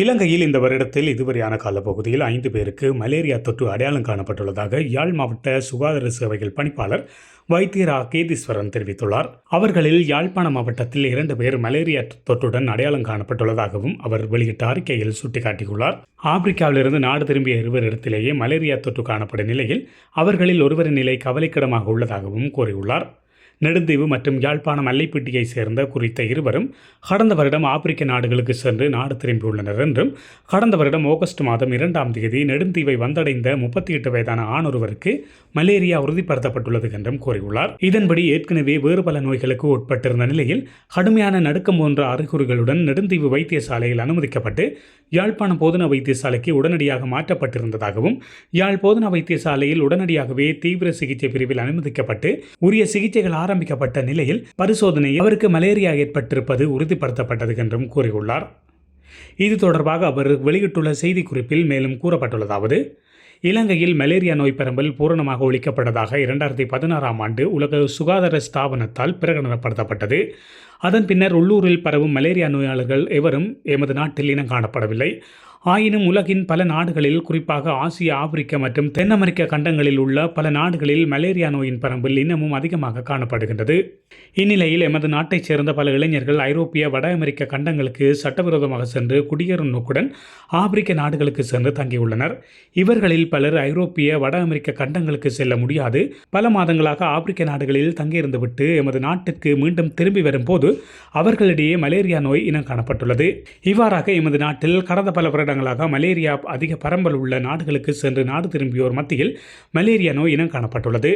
இலங்கையில் இந்த வருடத்தில் இதுவரையான காலப்பகுதியில் ஐந்து பேருக்கு மலேரியா தொற்று அடையாளம் காணப்பட்டுள்ளதாக யாழ் மாவட்ட சுகாதார சேவைகள் பணிப்பாளர் வைத்தியரா கேதீஸ்வரன் தெரிவித்துள்ளார். அவர்களில் யாழ்ப்பாண மாவட்டத்தில் இரண்டு பேர் மலேரியா தொற்றுடன் அடையாளம் காணப்பட்டுள்ளதாகவும் அவர் வெளியிட்ட அறிக்கையில் சுட்டிக்காட்டியுள்ளார். ஆப்பிரிக்காவிலிருந்து நாடு திரும்பிய இருவரிடத்திலேயே மலேரியா தொற்று காணப்படும் நிலையில் அவர்களில் ஒருவரின் நிலை கவலைக்கிடமாக உள்ளதாகவும் கூறியுள்ளார். நெடுந்தீவு மற்றும் யாழ்ப்பாணம் அல்லைப்பட்டியைச் சேர்ந்த குறித்த இருவரும் கடந்த வருடம் ஆப்பிரிக்க நாடுகளுக்கு சென்று நாடு திரும்பியுள்ளனர் என்றும் கடந்த வருடம் ஆகஸ்ட் மாதம் இரண்டாம் தேதி நெடுந்தீவை வந்தடைந்த முப்பத்தி எட்டு வயதான ஆணொருவருக்கு மலேரியா உறுதிப்படுத்தப்பட்டுள்ளது என்றும் கூறியுள்ளார். இதன்படி ஏற்கனவே வேறு பல நோய்களுக்கு உட்பட்டிருந்த நிலையில் கடுமையான நடுக்கம் போன்ற அறிகுறிகளுடன் நெடுந்தீவு வைத்தியசாலையில் அனுமதிக்கப்பட்டு யாழ்ப்பாணம் போதனா வைத்தியசாலைக்கு உடனடியாக மாற்றப்பட்டிருந்ததாகவும் யாழ் போதனா வைத்தியசாலையில் உடனடியாகவே தீவிர சிகிச்சை பிரிவில் அனுமதிக்கப்பட்டு உரிய சிகிச்சைகள் ஆரம்பிக்கப்பட்ட நிலையில் பரிசோதனையில் அவருக்கு மலேரியா ஏற்பட்டிருப்பது உறுதிப்படுத்தப்பட்டது என்றும் கூறியுள்ளார். இது தொடர்பாக அவர் வெளியிட்டுள்ள செய்திக்குறிப்பில் மேலும் கூறப்பட்டுள்ளதாவது இலங்கையில் மலேரியா நோய் பரம்பல் பூரணமாக ஒழிக்கப்பட்டதாக இரண்டாயிரத்தி பதினாறாம் ஆண்டு உலக சுகாதார ஸ்தாபனத்தால் பிரகடனப்படுத்தப்பட்டது. அதன் பின்னர் உள்ளூரில் பரவும் மலேரியா நோயாளர்கள் எவரும் எமது நாட்டில் இனம் காணப்படவில்லை. ஆயினும் உலகின் பல நாடுகளில் குறிப்பாக ஆசியா ஆப்பிரிக்கா மற்றும் தென் அமெரிக்க கண்டங்களில் உள்ள பல நாடுகளில் மலேரியா நோயின் பரம்பல் இன்னமும் அதிகமாக காணப்படுகின்றது. இந்நிலையில் எமது நாட்டைச் சேர்ந்த பல இளைஞர்கள் ஐரோப்பிய வட அமெரிக்க கண்டங்களுக்கு சட்டவிரோதமாக சென்று குடியேறும் நோக்குடன் ஆப்பிரிக்க நாடுகளுக்கு சென்று தங்கியுள்ளனர். இவர்களில் பலர் ஐரோப்பிய வட அமெரிக்க கண்டங்களுக்கு செல்ல முடியாது. பல மாதங்களாக ஆப்பிரிக்க நாடுகளில் தங்கியிருந்துவிட்டு எமது நாட்டிற்கு மீண்டும் திரும்பி வரும்போது அவர்களிடையே மலேரியா நோய் இனம் காணப்பட்டுள்ளது. இவ்வாறாக எமது நாட்டில் கடந்த பல வருடங்களாக மலேரியா அதிக பரம்பல் உள்ள நாடுகளுக்கு சென்று நாடு திரும்பியோர் மத்தியில் மலேரியா நோய் இனம் காணப்பட்டுள்ளது.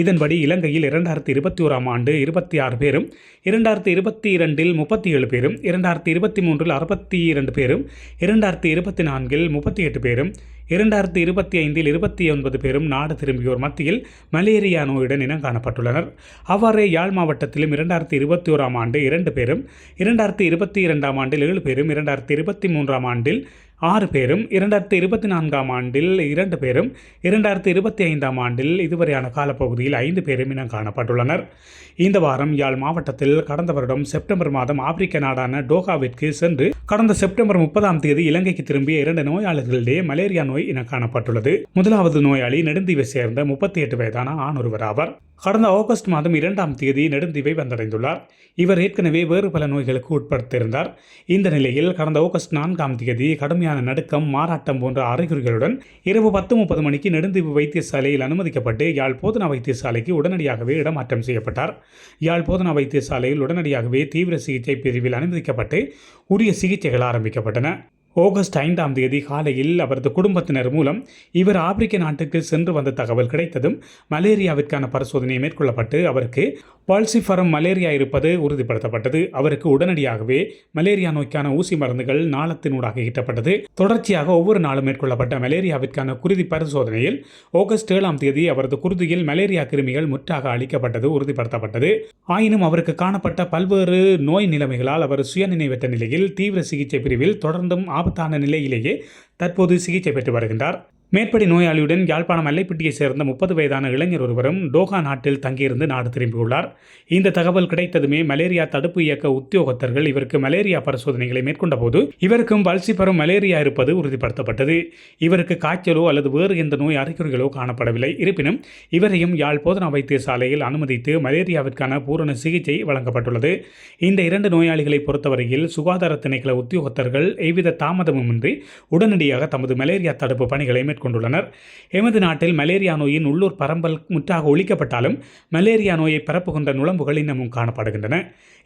இதன்படி இலங்கையில் இரண்டாயிரத்தி இருபத்தி ஓராம் ஆண்டு இருபத்தி ஆறு பேரும் இரண்டாயிரத்தி இருபத்தி இரண்டில் முப்பத்தி ஏழு பேரும் இரண்டாயிரத்தி இருபத்தி மூன்றில் அறுபத்தி இரண்டு பேரும் இரண்டாயிரத்தி இருபத்தி நான்கில் முப்பத்தி எட்டு பேரும் இரண்டாயிரத்தி இருபத்தி ஐந்தில் இருபத்தி ஒன்பது பேரும் நாடு திரும்பியோர் மத்தியில் மலேரியா நோயுடன் இனம் காணப்பட்டுள்ளனர். அவ்வாறே யாழ் மாவட்டத்திலும் இரண்டாயிரத்தி இருபத்தி ஓராம் ஆண்டு இரண்டு பேரும் இரண்டாயிரத்தி இருபத்தி இரண்டாம் ஆண்டில் ஏழு பேரும் இரண்டாயிரத்தி இருபத்தி மூன்றாம் ஆண்டில் ஆறு பேரும் இரண்டாயிரத்தி இருபத்தி நான்காம் ஆண்டில் இரண்டு பேரும் இரண்டாயிரத்தி இருபத்தி ஐந்தாம் ஆண்டில் இதுவரையான காலப்பகுதியில் ஐந்து பேரும் இனம் காணப்பட்டுள்ளனர். இந்த வாரம் யாழ் மாவட்டத்தில் கடந்த வருடம் செப்டம்பர் மாதம் ஆப்பிரிக்க நாடான டோகாவிற்கு சென்று கடந்த செப்டம்பர் முப்பதாம் தேதி இலங்கைக்கு திரும்பிய இரண்டு நோயாளர்களிடையே மலேரியா நோய் இனம் காணப்பட்டுள்ளது. முதலாவது நோயாளி நெடுந்தீவை சேர்ந்த முப்பத்தி எட்டு வயதான ஆண் ஒருவர் ஆவார். கடந்த ஆகஸ்ட் மாதம் இரண்டாம் தேதி நெடுந்தீவை வந்தடைந்துள்ளார். இவர் ஏற்கனவே வேறு பல நோய்களுக்கு உட்படுத்தியிருந்தார் இந்த நிலையில் கடந்த ஆகஸ்ட் நான்காம் தேதி கடுமையான நடுக்கம் மாறாட்டம் போன்ற அறிகுறிகளுடன் இரவு பத்து முப்பது மணிக்கு நெடுந்தீவு வைத்தியசாலையில் அனுமதிக்கப்பட்டு யாழ் போதனா வைத்தியசாலைக்கு உடனடியாகவே இடமாற்றம் செய்யப்பட்டார். யாழ் போதனா வைத்தியசாலையில் உடனடியாகவே தீவிர சிகிச்சை பிரிவில் அனுமதிக்கப்பட்டு உரிய சிகிச்சைகள் ஆரம்பிக்கப்பட்டன. ஆகஸ்ட் ஐந்தாம் தேதி காலையில் அவரது குடும்பத்தினர் மூலம் இவர் ஆப்பிரிக்க நாட்டுக்கு சென்று வந்த தகவல் கிடைத்ததும் மலேரியாவிற்கான பரிசோதனை மேற்கொள்ளப்பட்டு அவருக்கு பால்சிஃபரம் மலேரியா இருப்பது உறுதிப்படுத்தப்பட்டது. அவருக்கு உடனடியாகவே மலேரியா நோய்க்கான ஊசி மருந்துகள் நாளத்தினூடாக ஈட்டப்பட்டது. தொடர்ச்சியாக ஒவ்வொரு நாளும் மேற்கொள்ளப்பட்ட மலேரியாவிற்கான குருதி பரிசோதனையில் ஆகஸ்ட் ஏழாம் தேதி அவரது குருதியில் மலேரியா கிருமிகள் முற்றாக அளிக்கப்பட்டது உறுதிப்படுத்தப்பட்டது. ஆயினும் அவருக்கு காணப்பட்ட பல்வேறு நோய் நிலைமைகளால் அவர் சுயநினைவற்ற நிலையில் தீவிர சிகிச்சை பிரிவில் தொடர்ந்தும் ஆபத்தான நிலையிலேயே தற்போது சிகிச்சை பெற்று வருகின்றார். மேற்படி நோயாளியுடன் யாழ்ப்பாணம் அல்லைப்பட்டியைச் சேர்ந்த முப்பது வயதான இளைஞர் ஒருவரும் டோகா நாட்டில் தங்கியிருந்து நாடு திரும்பியுள்ளார். இந்த தகவல் கிடைத்ததுமே மலேரியா தடுப்பு இயக்க உத்தியோகத்தர்கள் இவருக்கு மலேரியா பரிசோதனைகளை மேற்கொண்டபோது இவருக்கும் வல்சிபரம் மலேரியா இருப்பது உறுதிப்படுத்தப்பட்டது. இவருக்கு காய்ச்சலோ அல்லது வேறு எந்த நோய் அறிகுறிகளோ காணப்படவில்லை. இருப்பினும் இவரையும் யாழ் போதனா வைத்தியசாலையில் அனுமதித்து மலேரியாவிற்கான பூரண சிகிச்சை வழங்கப்பட்டுள்ளது. இந்த இரண்டு நோயாளிகளை பொறுத்தவரையில் சுகாதார திணைக்கள உத்தியோகத்தர்கள் எவ்வித தாமதமுமின்றி உடனடியாக தமது மலேரியா தடுப்பு பணிகளை மேற்கொண்டு மேற்கொண்டுள்ளனர். எமது நாட்டில் மலேரியா நோயின் உள்ளூர் பரம்பல் முற்றாக ஒழிக்கப்பட்டாலும் மலேரியா நோயை பரப்புகின்ற நுழம்புகள் இன்னமும் காணப்படுகின்றன.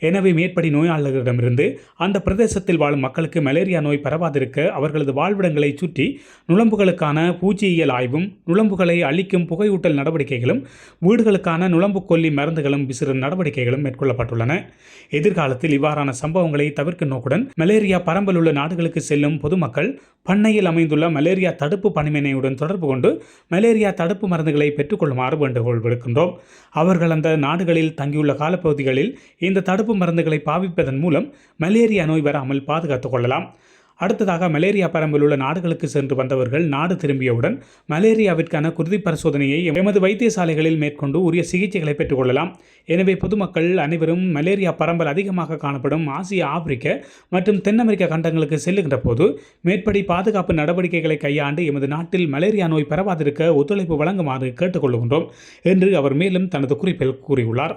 எனவே மேற்படி நோயாளர்களிடமிருந்து அந்த பிரதேசத்தில் வாழும் மக்களுக்கு மலேரியா நோய் பரவாதிருக்க அவர்களது வாழ்விடங்களை சுற்றி நுழம்புகளுக்கான பூச்சியியல் ஆய்வும் நுழம்புகளை அழிக்கும் புகையூட்டல் நடவடிக்கைகளும் வீடுகளுக்கான நுழம்பு கொல்லி மருந்துகளும் விசிறு நடவடிக்கைகளும் மேற்கொள்ளப்பட்டுள்ளன. எதிர்காலத்தில் இவ்வாறான சம்பவங்களை தவிர்க்கும் நோக்குடன் மலேரியா பரம்பல் உள்ள நாடுகளுக்கு செல்லும் பொதுமக்கள் பண்ணையில் அமைந்துள்ள மலேரியா தடுப்பு பணிமனையுடன் தொடர்பு கொண்டு மலேரியா தடுப்பு மருந்துகளை பெற்றுக்கொள்ளுமாறு வேண்டுகோள் விடுக்கின்றோம். அவர்கள் அந்த நாடுகளில் தங்கியுள்ள காலப்பகுதிகளில் இந்த தடுப்பு மருந்துகளை பாவிப்பதன் மூலம் மலேரியா நோய் வராமல் பாதுகாத்துக் கொள்ளலாம். அடுத்ததாக மலேரியா பரம்பில் உள்ள நாடுகளுக்கு சென்று வந்தவர்கள் நாடு திரும்பியவுடன் மலேரியாவிற்கான குருதி பரிசோதனையை எமது வைத்தியசாலைகளில் மேற்கொண்டு உரிய சிகிச்சைகளை பெற்றுக்கொள்ளலாம். எனவே பொதுமக்கள் அனைவரும் மலேரியா பரம்பல் அதிகமாக காணப்படும் ஆசிய ஆப்பிரிக்க மற்றும் தென் அமெரிக்க கண்டங்களுக்கு செல்லுகின்ற போது மேற்படி பாதுகாப்பு நடவடிக்கைகளை கையாண்டு எமது நாட்டில் மலேரியா நோய் பரவாதிருக்க ஒத்துழைப்பு வழங்குமாறு கேட்டுக்கொள்கின்றோம் என்று அவர் மேலும் தனது குறிப்பில் கூறியுள்ளார்.